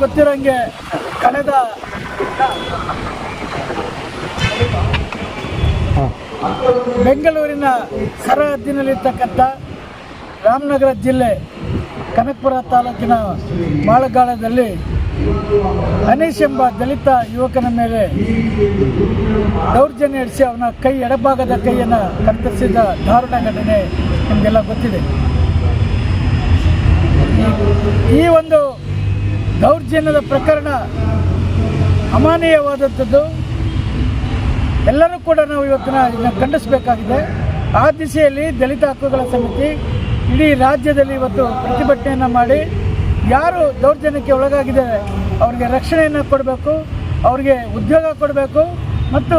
ಗೊತ್ತಿರೋಂಗೆ ಕಳೆದ ಬೆಂಗಳೂರಿನ ಸರಹದ್ದಿನಲ್ಲಿರ್ತಕ್ಕಂಥ ರಾಮನಗರ ಜಿಲ್ಲೆ ಕನಕಪುರ ತಾಲೂಕಿನ ಮಾಳಗಾಳದಲ್ಲಿ ಅನೀಶ್ ಎಂಬ ದಲಿತ ಯುವಕನ ಮೇಲೆ ದೌರ್ಜನ್ಯ ನಡೆಸಿ ಅವನ ಕೈ ಎಡಭಾಗದ ಕೈಯನ್ನು ಕತ್ತರಿಸಿದ ದಾರುಣ ಘಟನೆ ನಿಮಗೆಲ್ಲ ಗೊತ್ತಿದೆ. ಈ ಒಂದು ದೌರ್ಜನ್ಯದ ಪ್ರಕರಣ ಅಮಾನೀಯವಾದಂಥದ್ದು ಎಲ್ಲರೂ ಕೂಡ ನಾವು ಇವತ್ತಿನ ಇದನ್ನು ಖಂಡಿಸಬೇಕಾಗಿದೆ. ಆ ದಿಸೆಯಲ್ಲಿ ದಲಿತ ಹಕ್ಕುಗಳ ಸಮಿತಿ ಇಡೀ ರಾಜ್ಯದಲ್ಲಿ ಇವತ್ತು ಪ್ರತಿಭಟನೆಯನ್ನು ಮಾಡಿ ಯಾರು ದೌರ್ಜನ್ಯಕ್ಕೆ ಒಳಗಾಗಿದ್ದಾರೆ ಅವರಿಗೆ ರಕ್ಷಣೆಯನ್ನು ಕೊಡಬೇಕು, ಅವರಿಗೆ ಉದ್ಯೋಗ ಕೊಡಬೇಕು ಮತ್ತು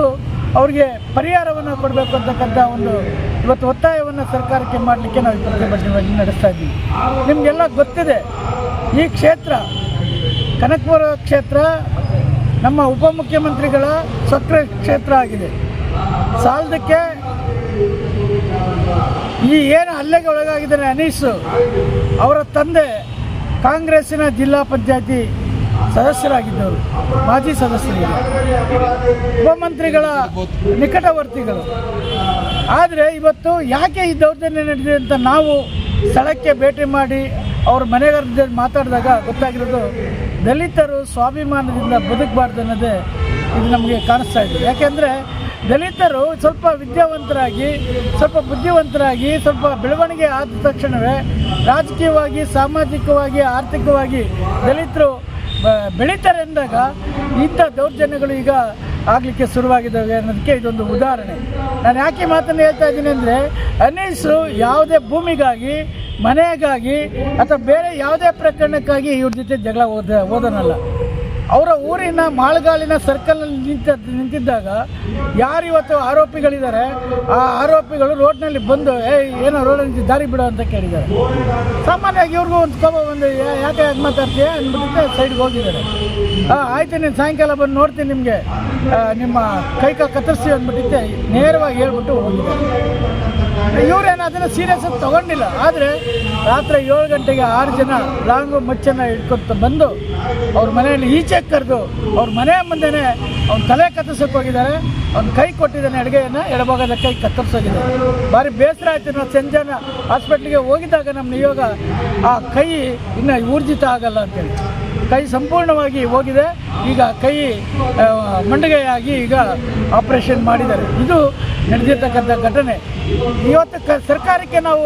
ಅವರಿಗೆ ಪರಿಹಾರವನ್ನು ಕೊಡಬೇಕು ಅಂತಕ್ಕಂಥ ಒಂದು ಇವತ್ತು ಒತ್ತಾಯವನ್ನು ಸರ್ಕಾರಕ್ಕೆ ಮಾಡಲಿಕ್ಕೆ ನಾವು ಪ್ರತಿಭಟನೆ ನಡೆಸ್ತಾ ಇದ್ದೀವಿ. ನಿಮಗೆಲ್ಲ ಗೊತ್ತಿದೆ, ಈ ಕ್ಷೇತ್ರ ಕನಕಪುರ ಕ್ಷೇತ್ರ ನಮ್ಮ ಉಪಮುಖ್ಯಮಂತ್ರಿಗಳ ಸಕ್ರ ಕ್ಷೇತ್ರ ಆಗಿದೆ. ಸಾಲದಕ್ಕೆ ಈ ಏನು ಹಲ್ಲೆಗೆ ಒಳಗಾಗಿದ್ದಾರೆ ಅನೀಸ್ ಅವರ ತಂದೆ ಕಾಂಗ್ರೆಸ್ಸಿನ ಜಿಲ್ಲಾ ಪಂಚಾಯತಿ ಸದಸ್ಯರಾಗಿದ್ದವರು, ಮಾಜಿ ಸದಸ್ಯರು ಉಪಮಂತ್ರಿಗಳ ನಿಕಟವರ್ತಿಗಳು. ಆದರೆ ಇವತ್ತು ಯಾಕೆ ಈ ದೌರ್ಜನ್ಯ ನಡೆದಿದೆ ಅಂತ ನಾವು ಸ್ಥಳಕ್ಕೆ ಭೇಟಿ ಮಾಡಿ ಅವ್ರ ಮನೆಗಾರ ಜೊತೆ ಮಾತಾಡಿದಾಗ ಗೊತ್ತಾಗಿರೋದು ದಲಿತರು ಸ್ವಾಭಿಮಾನದಿಂದ ಬದುಕಬಾರ್ದು ಅನ್ನೋದೇ ಇದು ನಮಗೆ ಕಾಣಿಸ್ತಾ ಇದೆ. ಯಾಕೆಂದರೆ ದಲಿತರು ಸ್ವಲ್ಪ ವಿದ್ಯಾವಂತರಾಗಿ, ಸ್ವಲ್ಪ ಬುದ್ಧಿವಂತರಾಗಿ, ಸ್ವಲ್ಪ ಬೆಳವಣಿಗೆ ಆದ ತಕ್ಷಣವೇ ರಾಜಕೀಯವಾಗಿ, ಸಾಮಾಜಿಕವಾಗಿ, ಆರ್ಥಿಕವಾಗಿ ದಲಿತರು ಬೆಳೀತಾರೆ ಅಂದಾಗ ಇಂಥ ದೌರ್ಜನ್ಯಗಳು ಈಗ ಆಗಲಿಕ್ಕೆ ಶುರುವಾಗಿದ್ದಾವೆ ಅನ್ನೋದಕ್ಕೆ ಇದೊಂದು ಉದಾಹರಣೆ. ನಾನು ಯಾಕೆ ಮಾತನ್ನು ಹೇಳ್ತಾ ಇದ್ದೀನಿ ಅಂದರೆ ಅನೀಸು ಯಾವುದೇ ಭೂಮಿಗಾಗಿ ಮನೆಗಾಗಿ ಅಥವಾ ಬೇರೆ ಯಾವುದೇ ಪ್ರಕರಣಕ್ಕಾಗಿ ಇವ್ರ ಜೊತೆ ಜಗಳ ಓದ ಓದನಲ್ಲ ಅವರ ಊರಿನ ಮಾಳ್ಗಾಲಿನ ಸರ್ಕಲ್ನಲ್ಲಿ ನಿಂತ ನಿಂತಿದ್ದಾಗ ಯಾರು ಇವತ್ತು ಆರೋಪಿಗಳಿದ್ದಾರೆ, ಆ ಆರೋಪಿಗಳು ರೋಡ್ನಲ್ಲಿ ಬಂದು ಏ ಏನೋ ರೋಡಲ್ಲಿ ದಾರಿ ಬಿಡೋ ಅಂತ ಕೇಳಿದ್ದಾರೆ. ಸಾಮಾನ್ಯವಾಗಿ ಇವ್ರಿಗೂ ಒಂದು ಕೋಪ ಬಂದು ಯಾಕೆ ಯಾಕೆ ಮಾತಾಡ್ತೀಯ? ಅಂದ್ಬಿಟ್ಟು ಸೈಡ್ಗೆ ಹೋಗಿದ್ದಾರೆ. ಹಾಂ ಆಯ್ತು, ನೀನು ಸಾಯಂಕಾಲ ಬಂದು ನೋಡ್ತೀನಿ ನಿಮಗೆ. ನಿಮ್ಮ ಕೈ ಕತ್ತರಿಸಿ ಅಂದ್ಬಿಟ್ಟಿದ್ದೆ. ನೇರವಾಗಿ ಹೇಳ್ಬಿಟ್ಟು ಹೋಗಿದ್ದಾರೆ. ಇವರೇನು ಅದನ್ನು ಸೀರಿಯಸ್ ಆಗಿ ತಗೊಂಡಿಲ್ಲ. ಆದರೆ ರಾತ್ರಿ ಏಳು ಗಂಟೆಗೆ ಆರು ಜನ ಲಾಂಗು ಮಚ್ಚನ್ನು ಹಿಡ್ಕೊತ ಬಂದು ಅವ್ರ ಮನೆಯಲ್ಲಿ ಈಚೆ ಕರೆದು ಅವ್ರ ಮನೆ ಮುಂದೆನೇ ಅವ್ನ ತಲೆ ಕತ್ತರಿಸೋಕೆ ಹೋಗಿದ್ದಾರೆ. ಅವ್ನ ಕೈ ಕೊಟ್ಟಿದ್ದಾನೆ ಅಡುಗೆಯನ್ನು ಎಡಭಾಗದ ಕೈ ಕತ್ತರಿಸೋಗಿದೆ. ಭಾರಿ ಬೇಸರ ಆಯ್ತು ನಾವು ಸಂಜೆನ ಹಾಸ್ಪಿಟ್ಲಿಗೆ ಹೋಗಿದ್ದಾಗ ನಮ್ಮ ನಿಯೋಗ ಆ ಕೈ ಇನ್ನು ಊರ್ಜಿತ ಆಗಲ್ಲ ಅಂತೇಳಿ. ಕೈ ಸಂಪೂರ್ಣವಾಗಿ ಹೋಗಿದೆ. ಈಗ ಕೈ ಮಂಡಿಗೆಯಾಗಿ ಈಗ ಆಪರೇಷನ್ ಮಾಡಿದ್ದಾರೆ. ಇದು ನಡೆದಿರ್ತಕ್ಕಂಥ ಘಟನೆ. ಇವತ್ತು ಕ ಸರ್ಕಾರಕ್ಕೆ ನಾವು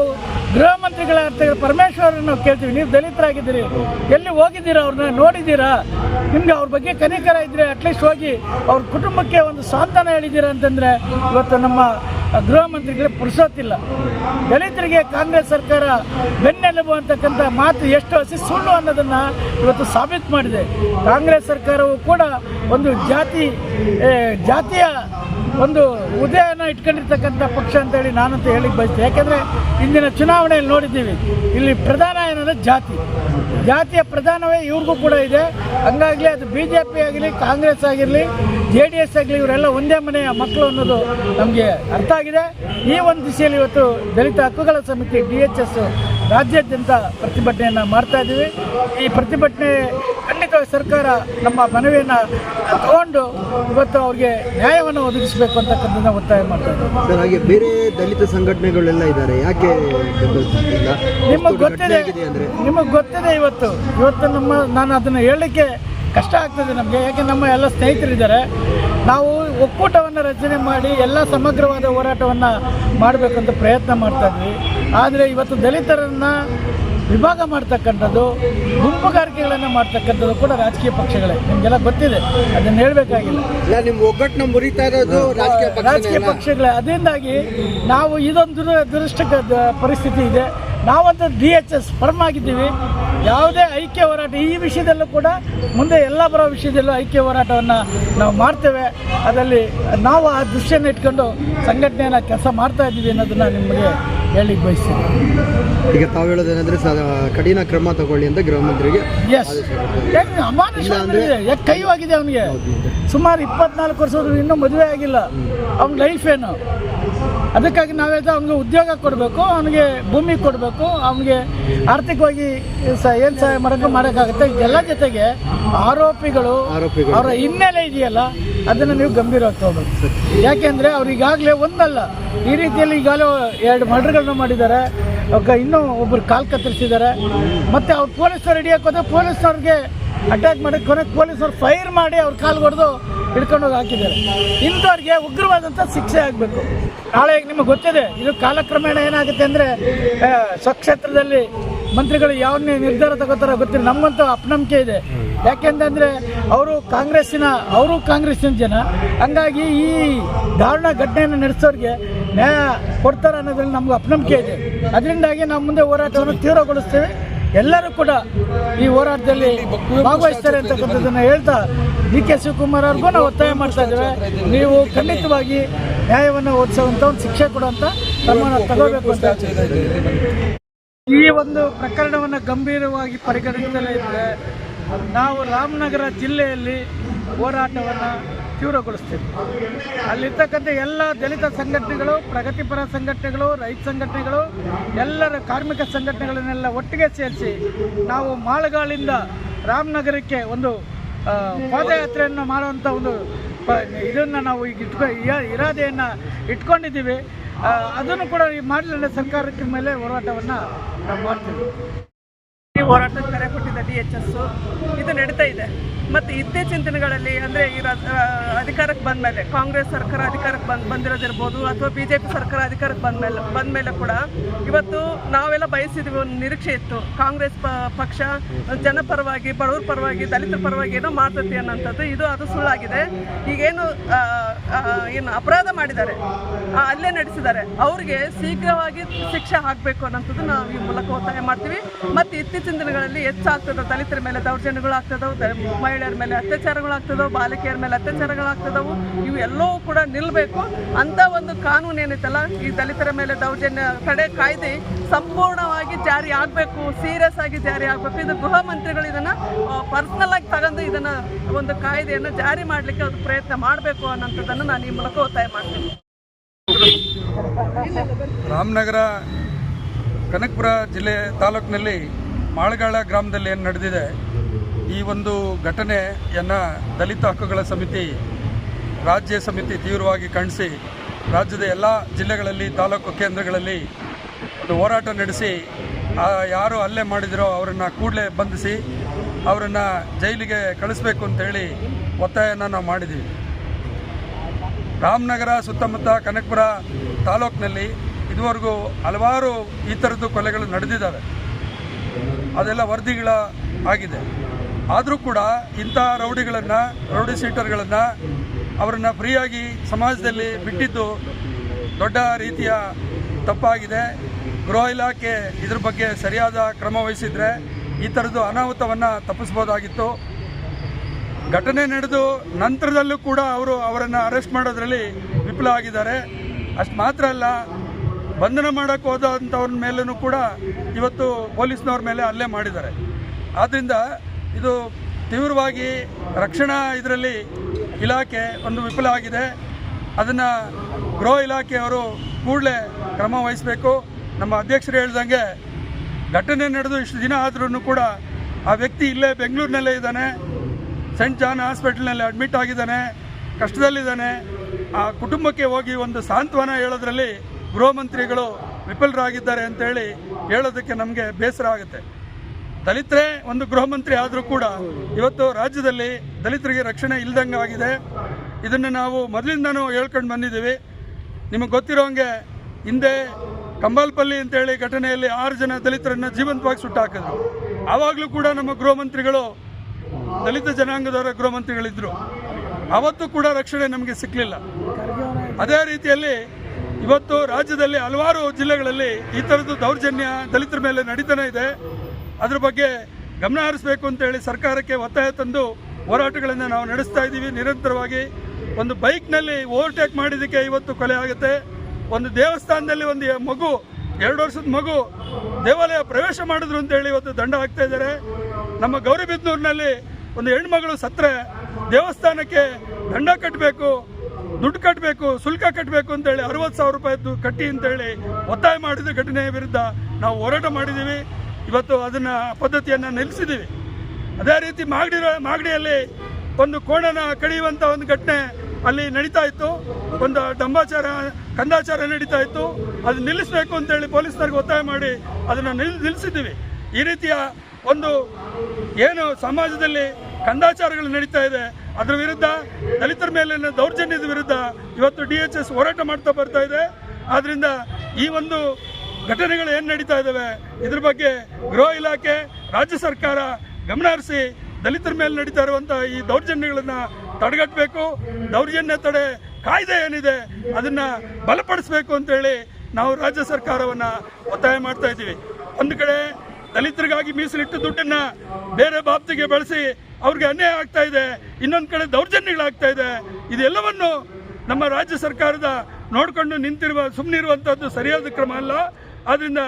ಗೃಹ ಮಂತ್ರಿಗಳ ಪರಮೇಶ್ವರನ್ನು ನಾವು ಕೇಳ್ತೀವಿ. ನೀವು ದಲಿತರಾಗಿದ್ದೀರಿ. ಎಲ್ಲಿ ಹೋಗಿದ್ದೀರಾ ಅವ್ರನ್ನ? ನೋಡಿದ್ದೀರಾ? ನಿಮಗೆ ಅವ್ರ ಬಗ್ಗೆ ಕನಿಕರ ಇದ್ದರೆ ಅಟ್ಲೀಸ್ಟ್ ಹೋಗಿ ಅವ್ರ ಕುಟುಂಬಕ್ಕೆ ಒಂದು ಸಾಂತ್ವನ ಹೇಳಿದ್ದೀರಾ ಅಂತಂದರೆ ಇವತ್ತು ನಮ್ಮ ಗೃಹ ಮಂತ್ರಿಗಳಿಗೆ ಪುರುಸೋತಿಲ್ಲ. ದಲಿತರಿಗೆ ಕಾಂಗ್ರೆಸ್ ಸರ್ಕಾರ ಬೆನ್ನೆಲುಬು ಅಂತಕ್ಕಂಥ ಮಾತು ಎಷ್ಟು ಹಸಿ ಸುಳ್ಳು ಅನ್ನೋದನ್ನು ಇವತ್ತು ಸಾಬೀತು ಮಾಡಿದೆ. ಕಾಂಗ್ರೆಸ್ ಸರ್ಕಾರವು ಕೂಡ ಒಂದು ಜಾತಿ ಜಾತಿಯ ಒಂದು ಉದಯನ ಇಟ್ಕೊಂಡಿರ್ತಕ್ಕಂಥ ಪಕ್ಷ ಅಂತೇಳಿ ನಾನಂತ ಹೇಳಿಕ್ಕೆ ಬಯಸ್ತೀನಿ. ಯಾಕೆಂದರೆ ಇಂದಿನ ಚುನಾವಣೆಯಲ್ಲಿ ನೋಡಿದ್ದೀವಿ, ಇಲ್ಲಿ ಪ್ರಧಾನ ಏನಂದರೆ ಜಾತಿ. ಜಾತಿಯ ಪ್ರಧಾನವೇ ಇವ್ರಿಗೂ ಕೂಡ ಇದೆ. ಹಂಗಾಗಲಿ ಅದು ಬಿ ಜೆ ಪಿ ಆಗಲಿ ಕಾಂಗ್ರೆಸ್ ಆಗಿರಲಿ, ಜೆ ಡಿ ಎಸ್ ಆಗಲಿ ಇವರೆಲ್ಲ ಒಂದೇ ಮನೆಯ ಮಕ್ಕಳು ಅನ್ನೋದು ನಮಗೆ ಅರ್ಥ ಆಗಿದೆ. ಈ ಒಂದು ದಿಶೆಯಲ್ಲಿ ಇವತ್ತು ದಲಿತ ಹಕ್ಕುಗಳ ಸಮಿತಿ ಡಿ ಎಚ್ ಎಸ್ ರಾಜ್ಯಾದ್ಯಂತ ಪ್ರತಿಭಟನೆಯನ್ನು ಮಾಡ್ತಾ ಇದ್ದೀವಿ. ಈ ಪ್ರತಿಭಟನೆ ಖಂಡಿತವಾಗಿ ಸರ್ಕಾರ ನಮ್ಮ ಮನವಿಯನ್ನು ತಗೊಂಡು ಇವತ್ತು ಅವ್ರಿಗೆ ನ್ಯಾಯವನ್ನು ಒದಗಿಸಬೇಕು ಅಂತಕ್ಕಂಥದ್ದನ್ನ ಒತ್ತಾಯ ಮಾಡ್ತಾ ಇದ್ದೀವಿ ಸರ್ ಹಾಗೆ ಬೇರೆ ದಲಿತ ಸಂಘಟನೆಗಳೆಲ್ಲ ಇದ್ದಾರೆ. ಯಾಕೆ? ನಿಮಗೆ ಗೊತ್ತಿದೆ ನಿಮಗೆ ಗೊತ್ತಿದೆ ಇವತ್ತು. ಇವತ್ತು ನಮ್ಮ ನಾನು ಅದನ್ನು ಹೇಳಲಿಕ್ಕೆ ಕಷ್ಟ ಆಗ್ತದೆ ನಮಗೆ. ಯಾಕೆ ನಮ್ಮ ಎಲ್ಲ ಸ್ನೇಹಿತರಿದ್ದಾರೆ. ನಾವು ಒಕ್ಕೂಟವನ್ನು ರಚನೆ ಮಾಡಿ ಎಲ್ಲ ಸಮಗ್ರವಾದ ಹೋರಾಟವನ್ನು ಮಾಡಬೇಕಂತ ಪ್ರಯತ್ನ ಮಾಡ್ತಾ ಇದ್ವಿ. ಆದರೆ ಇವತ್ತು ದಲಿತರನ್ನು ವಿಭಾಗ ಮಾಡ್ತಕ್ಕಂಥದ್ದು ಗುಂಪುಗಾರಿಕೆಗಳನ್ನು ಮಾಡ್ತಕ್ಕಂಥದ್ದು ಕೂಡ ರಾಜಕೀಯ ಪಕ್ಷಗಳೇ. ನಿಮಗೆಲ್ಲ ಗೊತ್ತಿದೆ ಅದನ್ನು ಹೇಳಬೇಕಾಗಿಲ್ಲ. ಒಗ್ಗಟ್ಟನ್ನ ಮುರಿತಾ ಇರೋದು ರಾಜಕೀಯ ರಾಜಕೀಯ ಪಕ್ಷಗಳೇ. ಅದರಿಂದಾಗಿ ನಾವು ಇದೊಂದು ದುರ ದುರಷ್ಟ ಪರಿಸ್ಥಿತಿ ಇದೆ. ನಾವಂತೂ ಡಿ ಎಚ್ ಎಸ್ ಫರ್ಮ್ ಆಗಿದ್ದೀವಿ ಯಾವುದೇ ಐಕ್ಯ ಹೋರಾಟ ಈ ವಿಷಯದಲ್ಲೂ ಕೂಡ ಮುಂದೆ ಎಲ್ಲ ಬರೋ ವಿಷಯದಲ್ಲೂ ಐಕ್ಯ ಹೋರಾಟವನ್ನು ನಾವು ಮಾಡ್ತೇವೆ. ಅದರಲ್ಲಿ ನಾವು ಆ ದೃಶ್ಯನ ಇಟ್ಕೊಂಡು ಸಂಘಟನೆಯನ್ನು ಕೆಲಸ ಮಾಡ್ತಾ ಇದ್ದೀವಿ ಅನ್ನೋದನ್ನು ನಿಮಗೆ ಹೇಳಿಕ್ ಬಯಸ್ತೀನಿ. ಈಗ ತಾವು ಹೇಳೋದೇನೆಂದ್ರೆ ಕಠಿಣ ಕ್ರಮ ತಗೊಳ್ಳಿ ಅಂತ ಗೃಹ ಮಂತ್ರಿಗೆ ಎಸ್ ಯಾಕೆ ಕೈವಾಗಿದೆ ಅವನಿಗೆ? ಸುಮಾರು ಇಪ್ಪತ್ನಾಲ್ಕು ವರ್ಷದ ಇನ್ನೂ ಮದುವೆ ಆಗಿಲ್ಲ. ಅವ್ನ ಲೈಫ್ ಏನು? ಅದಕ್ಕಾಗಿ ನಾವು ಹೇಳ್ತಾ ಅವ್ನಿಗೆ ಉದ್ಯೋಗ ಕೊಡಬೇಕು ಅವನಿಗೆ ಭೂಮಿ ಕೊಡಬೇಕು ಅವನಿಗೆ ಆರ್ಥಿಕವಾಗಿ ಸ ಏನು ಸಹಾಯ ಮಾಡೋಕ್ಕೂ ಮಾಡೋಕ್ಕಾಗುತ್ತೆ. ಇದೆಲ್ಲ ಜೊತೆಗೆ ಆರೋಪಿಗಳು. ಅವರ ಹಿನ್ನೆಲೆ ಇದೆಯಲ್ಲ ಅದನ್ನು ನೀವು ಗಂಭೀರವಾಗಿ ತಗೋಬೇಕು. ಯಾಕೆಂದರೆ ಅವ್ರು ಈಗಾಗಲೇ ಒಂದಲ್ಲ ಈ ರೀತಿಯಲ್ಲಿ ಈಗಾಗಲೇ ಎರಡು ಮರ್ಡರ್ಗಳನ್ನ ಮಾಡಿದ್ದಾರೆ. ಇನ್ನೂ ಒಬ್ಬರು ಕಾಲು ಕತ್ತರಿಸಿದ್ದಾರೆ. ಮತ್ತು ಅವ್ರು ಪೊಲೀಸರು ಹಿಡಿಯೋಕೆ ಹೋದ್ರೆ ಪೊಲೀಸವ್ರಿಗೆ ಅಟ್ಯಾಕ್ ಮಾಡಿ ಕೊನೆಗೆ ಪೊಲೀಸರು ಫೈರ್ ಮಾಡಿ ಅವ್ರ ಕಾಲು ಹೊಡೆದು ಹಿಡ್ಕೊಂಡೋಗಿ ಹಾಕಿದ್ದಾರೆ. ಇಂಥವ್ರಿಗೆ ಉಗ್ರವಾದಂಥ ಶಿಕ್ಷೆ ಆಗಬೇಕು. ನಾಳೆ ನಿಮಗೆ ಗೊತ್ತಿದೆ, ಇದು ಕಾಲಕ್ರಮೇಣ ಏನಾಗುತ್ತೆ ಅಂದರೆ ಸ್ವಕ್ಷೇತ್ರದಲ್ಲಿ ಮಂತ್ರಿಗಳು ಯಾವನ್ನೇ ನಿರ್ಧಾರ ತಗೋತಾರೋ ಗೊತ್ತಿಲ್ಲ. ನಮ್ಮಂತೂ ಅಪನಂಬಿಕೆ ಇದೆ. ಯಾಕೆಂತಂದರೆ, ಅವರು ಕಾಂಗ್ರೆಸ್ಸಿನ ಅವರು ಕಾಂಗ್ರೆಸ್ಸಿನ ಜನ. ಹಂಗಾಗಿ ಈ ದಾರುಣ ಘಟನೆಯನ್ನು ನಡೆಸೋರಿಗೆ ನ್ಯಾಯ ಕೊಡ್ತಾರೆ ಅನ್ನೋದ್ರಲ್ಲಿ ನಮ್ಗೆ ಅಪನಂಬಿಕೆ ಇದೆ. ಅದರಿಂದಾಗಿ ನಾವು ಮುಂದೆ ಹೋರಾಟವನ್ನು ತೀವ್ರಗೊಳಿಸ್ತೇವೆ. ಎಲ್ಲರೂ ಕೂಡ ಈ ಹೋರಾಟದಲ್ಲಿ ಭಾಗವಹಿಸ್ತಾರೆ ಅಂತಕ್ಕಂಥದ್ದನ್ನು ಹೇಳ್ತಾ ಡಿ ಕೆ ಶಿವಕುಮಾರ್ ಅವ್ರಿಗೂ ನಾವು ಒತ್ತಾಯ ಮಾಡ್ತಾ ಇದ್ದೇವೆ. ನೀವು ಖಂಡಿತವಾಗಿ ನ್ಯಾಯವನ್ನು ಓದಿಸುವಂಥ ಒಂದು ಶಿಕ್ಷೆ ಕೊಡುವಂಥ ಕ್ರಮವನ್ನು ತಗೋಬೇಕು ಅಂತ ಈ ಒಂದು ಪ್ರಕರಣವನ್ನು ಗಂಭೀರವಾಗಿ ಪರಿಗಣಿಸಲೇ ಇದ್ದರೆ ನಾವು ರಾಮನಗರ ಜಿಲ್ಲೆಯಲ್ಲಿ ಹೋರಾಟವನ್ನು ತೀವ್ರಗೊಳಿಸ್ತೇವೆ ಅಲ್ಲಿರ್ತಕ್ಕಂಥ ಎಲ್ಲ ದಲಿತ ಸಂಘಟನೆಗಳು, ಪ್ರಗತಿಪರ ಸಂಘಟನೆಗಳು, ರೈತ ಸಂಘಟನೆಗಳು, ಎಲ್ಲರ ಕಾರ್ಮಿಕ ಸಂಘಟನೆಗಳನ್ನೆಲ್ಲ ಒಟ್ಟಿಗೆ ಸೇರಿಸಿ ನಾವು ಮಾಳಗಾಳಿಂದ ರಾಮನಗರಕ್ಕೆ ಒಂದು ಪಾದಯಾತ್ರೆಯನ್ನು ಮಾಡುವಂಥ ಒಂದು ಇದನ್ನು ನಾವು ಈಗ ಇಟ್ಕೊ ಇರ- ಇರಾದೆಯನ್ನು ಇಟ್ಕೊಂಡಿದ್ದೀವಿ. ಅದನ್ನು ಕೂಡ ಈ ಮಾಡಲಿಲ್ಲ ಸರ್ಕಾರಕ್ಕೆ ಮೇಲೆ ಹೋರಾಟವನ್ನು ನಾವು ಮಾಡ್ತೀವಿ. ಈ ಹೋರಾಟಕ್ಕೆ ಕರೆ ಕೊಟ್ಟಿದ್ದ ಡಿ ಎಚ್ ಎಸ್. ಇದು ನಡೀತಾ ಇದೆ. ಮತ್ತು ಇತ್ತೀಚಿನ ದಿನಗಳಲ್ಲಿ ಅಂದರೆ ಈ ಅಧಿಕಾರಕ್ಕೆ ಬಂದ ಮೇಲೆ, ಕಾಂಗ್ರೆಸ್ ಸರ್ಕಾರ ಅಧಿಕಾರಕ್ಕೆ ಬಂದು ಬಂದಿರೋದಿರ್ಬೋದು ಅಥವಾ ಬಿ ಜೆ ಪಿ ಸರ್ಕಾರ ಅಧಿಕಾರಕ್ಕೆ ಬಂದ ಮೇಲೆ ಬಂದ ಮೇಲೆ ಕೂಡ ಇವತ್ತು ನಾವೆಲ್ಲ ಬಯಸಿದ್ವಿ ಒಂದು ನಿರೀಕ್ಷೆ ಇತ್ತು. ಕಾಂಗ್ರೆಸ್ ಪಕ್ಷ ಜನಪರವಾಗಿ ಬಡವರ ಪರವಾಗಿ, ದಲಿತರ ಪರವಾಗಿ ಏನೋ ಮಾಡ್ತೈತಿ ಅನ್ನೋಂಥದ್ದು. ಇದು ಅದು ಸುಳ್ಳಾಗಿದೆ. ಈಗೇನು ಏನು ಅಪರಾಧ ಮಾಡಿದ್ದಾರೆ. ಅಲ್ಲೇ ನಡೆಸಿದ್ದಾರೆ. ಅವ್ರಿಗೆ ಶೀಘ್ರವಾಗಿ ಶಿಕ್ಷೆ ಆಗಬೇಕು ಅನ್ನೋಂಥದ್ದು ನಾವು ಈ ಮೂಲಕ ಒತ್ತಾಯ ಮಾಡ್ತೀವಿ. ಮತ್ತು ಇತ್ತೀಚಿನ ದಿನಗಳಲ್ಲಿ ಹೆಚ್ಚಾಗ್ತದೆ ದಲಿತರ ಮೇಲೆ ದೌರ್ಜನ್ಯಗಳು ಆಗ್ತದವು ದ- ಮಹಿಳೆಯರ ಮೇಲೆ ಅತ್ಯಾಚಾರಗಳಾಗ್ತದವು ಬಾಲಕಿಯರ ಮೇಲೆ ಅತ್ಯಾಚಾರಗಳಾಗ್ತದವು ಇವು ಎಲ್ಲವೂ ಕೂಡ ನಿಲ್ಲಬೇಕು ಅಂತ ಒಂದು ಕಾನೂನು ಏನೈತಲ್ಲ ಈ ದಲಿತರ ಮೇಲೆ ದೌರ್ಜನ್ಯ ತಡೆ ಕಾಯ್ದೆ ಸಂಪೂರ್ಣವಾಗಿ ಜಾರಿ ಆಗಬೇಕು ಸೀರಿಯಸ್ ಆಗಿ ಜಾರಿ ಆಗಬೇಕು. ಇದು ಗೃಹ ಮಂತ್ರಿಗಳು ಇದನ್ನು ಪರ್ಸನಲ್ ಆಗಿ ತಗೊಂಡು ಇದನ್ನು ಒಂದು ಕಾಯ್ದೆಯನ್ನು ಜಾರಿ ಮಾಡಲಿಕ್ಕೆ ಅದು ಪ್ರಯತ್ನ ಮಾಡಬೇಕು ಅನ್ನೋಂಥದ್ದನ್ನು ನಾನು ಈ ಮೂಲಕ ಒತ್ತಾಯ ಮಾಡ್ತೀನಿ. ರಾಮನಗರ, ಕನಕಪುರ ಜಿಲ್ಲೆ ತಾಲೂಕಿನಲ್ಲಿ ಮಾಳಗಾಳ ಗ್ರಾಮದಲ್ಲಿ ಏನು ನಡೆದಿದೆ ಈ ಒಂದು ಘಟನೆಯನ್ನು ದಲಿತ ಹಕ್ಕುಗಳ ಸಮಿತಿ, ರಾಜ್ಯ ಸಮಿತಿ ತೀವ್ರವಾಗಿ ಖಂಡಿಸಿ, ರಾಜ್ಯದ ಎಲ್ಲ ಜಿಲ್ಲೆಗಳಲ್ಲಿ, ತಾಲೂಕು ಕೇಂದ್ರಗಳಲ್ಲಿ ಒಂದು ಹೋರಾಟ ನಡೆಸಿ ಯಾರು ಹಲ್ಲೆ ಮಾಡಿದಿರೋ ಅವರನ್ನು ಕೂಡಲೇ ಬಂಧಿಸಿ, ಅವರನ್ನು ಜೈಲಿಗೆ ಕಳಿಸ್ಬೇಕು ಅಂತೇಳಿ ಒತ್ತಾಯನ ನಾವು ಮಾಡಿದ್ದೀವಿ ರಾಮನಗರ, ಸುತ್ತಮುತ್ತ ಕನಕಪುರ ತಾಲೂಕಿನಲ್ಲಿ ಇದುವರೆಗೂ ಹಲವಾರು ಈ ಥರದ್ದು ಕೊಲೆಗಳು ನಡೆದಿದ್ದಾವೆ. ಅದೆಲ್ಲ ವರದಿಗಳ ಆಗಿದೆ ಆದರೂ ಕೂಡ ಇಂತಹ ರೌಡಿಗಳನ್ನು, ರೌಡಿ ಸೀಟರ್ಗಳನ್ನು ಅವರನ್ನು ಫ್ರೀಯಾಗಿ ಸಮಾಜದಲ್ಲಿ ಬಿಟ್ಟಿದ್ದು ದೊಡ್ಡ ರೀತಿಯ ತಪ್ಪಾಗಿದೆ. ಗೃಹ ಇಲಾಖೆ ಇದ್ರ ಬಗ್ಗೆ ಸರಿಯಾದ ಕ್ರಮ ವಹಿಸಿದರೆ ಈ ಥರದ್ದು ಅನಾಹುತವನ್ನು ತಪ್ಪಿಸ್ಬೋದಾಗಿತ್ತು. ಘಟನೆ ನಡೆದು ನಂತರದಲ್ಲೂ ಕೂಡ ಅವರು ಅವರನ್ನು ಅರೆಸ್ಟ್ ಮಾಡೋದರಲ್ಲಿ ವಿಫಲ ಆಗಿದ್ದಾರೆ. ಅಷ್ಟು ಮಾತ್ರ ಅಲ್ಲ, ಬಂಧನ ಮಾಡೋಕ್ಕೆ ಹೋದಂಥವ್ರ ಮೇಲೂ ಕೂಡ ಇವತ್ತು ಪೊಲೀಸ್ನವ್ರ ಮೇಲೆ ಹಲ್ಲೆ ಮಾಡಿದ್ದಾರೆ. ಆದ್ದರಿಂದ ಇದು ತೀವ್ರವಾಗಿ ರಕ್ಷಣಾ ಇದರಲ್ಲಿ ಇಲಾಖೆ ಒಂದು ವಿಫಲ ಆಗಿದೆ. ಅದನ್ನು ಗೃಹ ಇಲಾಖೆಯವರು ಕೂಡಲೇ ಕ್ರಮ ವಹಿಸಬೇಕು. ನಮ್ಮ ಅಧ್ಯಕ್ಷರು ಹೇಳ್ದಂಗೆ ಘಟನೆ ನಡೆದು ಇಷ್ಟು ದಿನ ಆದ್ರೂ ಕೂಡ ಆ ವ್ಯಕ್ತಿ ಇಲ್ಲೇ ಬೆಂಗಳೂರಿನಲ್ಲೇ ಇದ್ದಾನೆ. ಸೆಂಟ್ ಜಾನ್ ಹಾಸ್ಪಿಟಲ್ನಲ್ಲಿ ಅಡ್ಮಿಟ್ ಆಗಿದ್ದಾನೆ. ಕಷ್ಟದಲ್ಲಿದ್ದಾನೆ. ಆ ಕುಟುಂಬಕ್ಕೆ ಹೋಗಿ ಒಂದು ಸಾಂತ್ವನ ಹೇಳೋದ್ರಲ್ಲಿ ಗೃಹ ಮಂತ್ರಿಗಳು ವಿಫಲರಾಗಿದ್ದಾರೆ ಅಂತೇಳಿ ಹೇಳೋದಕ್ಕೆ ನಮಗೆ ಬೇಸರ ಆಗುತ್ತೆ. ದಲಿತರೇ ಒಂದು ಗೃಹ ಮಂತ್ರಿ ಆದರೂ ಕೂಡ ಇವತ್ತು ರಾಜ್ಯದಲ್ಲಿ ದಲಿತರಿಗೆ ರಕ್ಷಣೆ ಇಲ್ದಂಗೆ ಆಗಿದೆ ಇದನ್ನು ನಾವು ಮೊದಲಿಂದನೂ ಹೇಳ್ಕೊಂಡು ಬಂದಿದ್ದೀವಿ. ನಿಮಗೆ ಗೊತ್ತಿರೋ ಗೊತ್ತಿರೋಂಗೆ ಹಿಂದೆ ಕಂಬಾಲ್ಪಲ್ಲಿ ಅಂತೇಳಿ ಘಟನೆಯಲ್ಲಿ ಆರು ಜನ ದಲಿತರನ್ನು ಜೀವಂತವಾಗಿ ಸುಟ್ಟಾಕಿದ್ರು. ಆವಾಗಲೂ ಕೂಡ ನಮ್ಮ ಗೃಹ ಮಂತ್ರಿಗಳು ದಲಿತ ಜನಾಂಗದವರ ಗೃಹ ಅವತ್ತು ಕೂಡ ರಕ್ಷಣೆ ನಮಗೆ ಸಿಕ್ಕಲಿಲ್ಲ ಅದೇ ರೀತಿಯಲ್ಲಿ ಇವತ್ತು ರಾಜ್ಯದಲ್ಲಿ ಹಲವಾರು ಜಿಲ್ಲೆಗಳಲ್ಲಿ ಈ ಥರದ್ದು ದೌರ್ಜನ್ಯ ದಲಿತರ ಮೇಲೆ ನಡೀತಾನೆ ಇದೆ. ಅದ್ರ ಬಗ್ಗೆ ಗಮನ ಹರಿಸಬೇಕು ಅಂತೇಳಿ ಸರ್ಕಾರಕ್ಕೆ ಒತ್ತಾಯ ತಂದು ಹೋರಾಟಗಳನ್ನು ನಾವು ನಡೆಸ್ತಾ ಇದ್ದೀವಿ. ನಿರಂತರವಾಗಿ ಒಂದು ಬೈಕ್ನಲ್ಲಿ ಓವರ್ಟೇಕ್ ಮಾಡಿದ್ದಕ್ಕೆ ಇವತ್ತು ಕೊಲೆ ಆಗುತ್ತೆ. ಒಂದು ದೇವಸ್ಥಾನದಲ್ಲಿ ಒಂದು ಮಗು, ಎರಡು ವರ್ಷದ ಮಗು ದೇವಾಲಯ ಪ್ರವೇಶ ಮಾಡಿದ್ರು ಅಂತೇಳಿ ಇವತ್ತು ದಂಡ ಹಾಕ್ತಾ ಇದ್ದಾರೆ. ನಮ್ಮ ಗೌರಿಬಿದನೂರಿನಲ್ಲಿ ಒಂದು ಹೆಣ್ಮಗಳು ಸತ್ತರೆ. ದೇವಸ್ಥಾನಕ್ಕೆ ದಂಡ ಕಟ್ಟಬೇಕು ದುಡ್ಡು ಕಟ್ಟಬೇಕು ಶುಲ್ಕ ಕಟ್ಟಬೇಕು ಅಂತೇಳಿ ಅರವತ್ತು ಸಾವಿರ ರೂಪಾಯಿದ್ದು ಕಟ್ಟಿ ಅಂತೇಳಿ ಒತ್ತಾಯ ಮಾಡಿದ ಘಟನೆಯ ವಿರುದ್ಧ ನಾವು ಹೋರಾಟ ಮಾಡಿದ್ದೀವಿ. ಇವತ್ತು ಅದನ್ನು ಪದ್ಧತಿಯನ್ನು ನಿಲ್ಲಿಸಿದ್ದೀವಿ. ಅದೇ ರೀತಿ ಮಾಗಡಿ ಮಾಗಡಿಯಲ್ಲಿ ಒಂದು ಕೋಣನ ಕಡಿಯುವಂಥ ಒಂದು ಘಟನೆ ಅಲ್ಲಿ ನಡೀತಾ ಇತ್ತು. ಒಂದು ಡಂಬಾಚಾರ, ಕಂದಾಚಾರ ನಡೀತಾ ಇತ್ತು. ಅದು ನಿಲ್ಲಿಸಬೇಕು ಅಂತೇಳಿ ಪೊಲೀಸ್ನವ್ರಿಗೆ ಒತ್ತಾಯ ಮಾಡಿ ಅದನ್ನು ನಿಲ್ ನಿಲ್ಲಿಸಿದ್ದೀವಿ. ಈ ರೀತಿಯ ಒಂದು ಏನು ಸಮಾಜದಲ್ಲಿ ಕಂದಾಚಾರಗಳು ನಡೀತಾ ಇದೆ, ಅದರ ವಿರುದ್ಧ ದಲಿತರ ಮೇಲಿನ ದೌರ್ಜನ್ಯದ ವಿರುದ್ಧ ಇವತ್ತು ಡಿ ಎಚ್ ಎಸ್ ಹೋರಾಟ ಮಾಡ್ತಾ ಬರ್ತಾ ಇದೆ. ಆದ್ದರಿಂದ ಈ ಒಂದು ಘಟನೆಗಳು ಏನು ನಡೀತಾ ಇದ್ದಾವೆ ಇದ್ರ ಬಗ್ಗೆ ಗೃಹ ಇಲಾಖೆ, ರಾಜ್ಯ ಸರ್ಕಾರ ಗಮನ ಹರಿಸಿ ದಲಿತರ ಮೇಲೆ ನಡೀತಾ ಇರುವಂಥ ಈ ದೌರ್ಜನ್ಯಗಳನ್ನು ತಡೆಗಟ್ಟಬೇಕು. ದೌರ್ಜನ್ಯ ತಡೆ ಕಾಯ್ದೆ ಏನಿದೆ, ಅದನ್ನು ಬಲಪಡಿಸಬೇಕು ಅಂತೇಳಿ ನಾವು ರಾಜ್ಯ ಸರ್ಕಾರವನ್ನು ಒತ್ತಾಯ ಮಾಡ್ತಾ ಇದ್ದೀವಿ. ಒಂದು ಕಡೆ ದಲಿತರಿಗಾಗಿ ಮೀಸಲಿಟ್ಟು ದುಡ್ಡನ್ನು ಬೇರೆ ಬಾಬ್ತಿಗೆ ಬಳಸಿ ಅವ್ರಿಗೆ ಅನ್ಯಾಯ ಆಗ್ತಾ ಇದೆ, ಇನ್ನೊಂದು ಕಡೆ ದೌರ್ಜನ್ಯಗಳಾಗ್ತಾ ಇದೆ. ಇದೆಲ್ಲವನ್ನು ನಮ್ಮ ರಾಜ್ಯ ಸರ್ಕಾರದ ನೋಡಿಕೊಂಡು ನಿಂತಿರುವ ಸುಮ್ಮನಿರುವಂಥದ್ದು ಸರಿಯಾದ ಕ್ರಮ ಅಲ್ಲ. ಆದ್ದರಿಂದ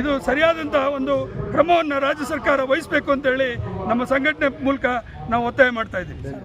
ಇದು ಸರಿಯಾದಂತಹ ಒಂದು ಕ್ರಮವನ್ನು ರಾಜ್ಯ ಸರ್ಕಾರ ವಹಿಸಬೇಕು ಅಂತೇಳಿ ನಮ್ಮ ಸಂಘಟನೆ ಮೂಲಕ ನಾವು ಒತ್ತಾಯ ಮಾಡ್ತಾ ಇದ್ದೀವಿ.